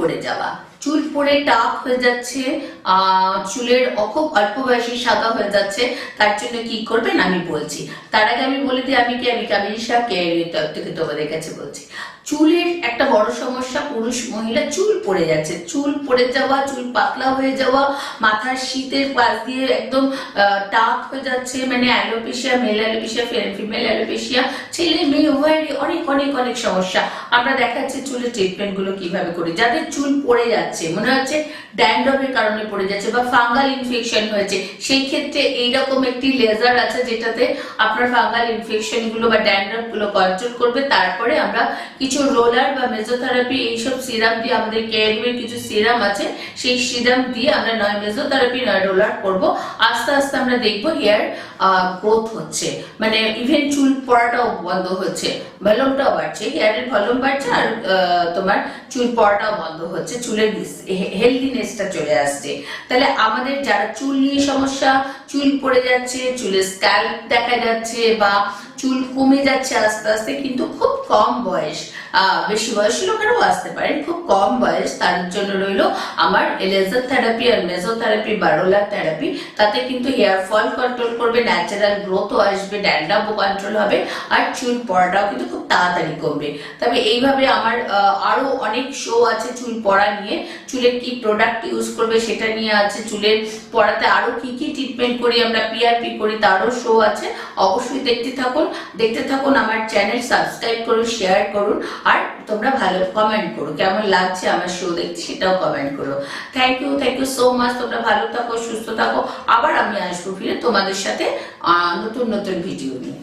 পড়ে যাওয়া চুল পড়ে টাক হয়ে যাচ্ছে চুলের খুব অল্প বয়সী সাদা হয়ে যাচ্ছে, তার জন্য কি করবেন আমি বলছি। তার আগে আমি বলে দিই, আমি কি আমি তরফ থেকে তোমাদের কাছে বলছি। চুলের একটা বড় সমস্যা, পুরুষ মহিলা চুল পড়ে যাচ্ছে। চুল পড়ে যাওয়া, চুল পাতলা হয়ে যাওয়া, মাথার শীতের পাশ দিয়ে একদম টাক হয়ে যাচ্ছে মানে alopecia, male alopecia female alopecia, ছেলে মেয়ে, উভয়েরই অনেক অনেক অনেক সমস্যা। আমরা দেখাচ্ছি চুলের ট্রিটমেন্টগুলো কীভাবে করি। যাদের চুল পড়ে যাচ্ছে মনে হচ্ছে ড্যান্ড্রফের কারণে পড়ে যাচ্ছে বা ফাঙ্গাল ইনফেকশন হয়েছে। সেই ক্ষেত্রে এইরকম একটি লেজার আছে যেটাতে আপনার ফাঙ্গাল ইনফেকশনগুলো বা ড্যান্ড্রফগুলো কন্ট্রোল করবে। তারপরে আমরা কিছু রোলার বা মেজোথেরাপি এইসব সিরাম দিয়ে আমাদের কেয়ারিমের কিছু সিরাম আছে, সেই সিরাম দিয়ে আমরা নয় মেজোথেরাপি নয় রোলার করব। আস্তে আস্তে আমরা দেখব হেয়ার গ্রোথ হচ্ছে। মানে ইভেন চুল পড়াটাও বন্ধ হচ্ছে। ভলিউমটাও বাড়ছে। হেয়ারের ভলিউম বাড়ছে আর তোমার চুল পড়াটাও বন্ধ হচ্ছে। চুলের হেলদিনেসটা চলে আসছে। তাহলে আমাদের যারা চুল নিয়ে সমস্যা চুল পড়ে যাচ্ছে চুলের স্ক্যাল্প দেখা যাচ্ছে বা চুল কমে যাচ্ছে আস্তে আস্তে কিন্তু খুব কম বয়স বেশি বয়সী লোকেরাও আসতে পারেন খুব কম বয়স তার জন্য রইল আমার লেজার থেরাপি আর মেজোথেরাপি বা রোলার থেরাপি তাতে কিন্তু হেয়ার ফল কন্ট্রোল করবে ন্যাচারাল গ্রোথও আসবে ড্যান্ড্রাফও কন্ট্রোল হবে আর চুল পড়াটাও কিন্তু খুব তাড়াতাড়ি কমবে। তবে এইভাবে আমার আহ, আরও অনেক শো আছে চুল পড়া নিয়ে চুলের কি প্রোডাক্ট ইউজ করবে সেটা নিয়ে আছে, চুলের পড়াতে আরও কি কি ট্রিটমেন্ট করি আমরা পিআরপি করি, তারও শো আছে। অবশ্যই দেখতে থাকুন দেখতে থাকুন, আমার চ্যানেল সাবস্ক্রাইব করুন শেয়ার করুন, আর তোমরা ভালো কমেন্ট করো। কেমন লাগছে আমার শো দেখছি সেটাও কমেন্ট করো। Thank you thank you so much তোমরা ভালো থাকো, সুস্থ থাকো। আবার আমি আসব ফিরে তোমাদের সাথে নতুন নতুন ভিডিও নিয়ে।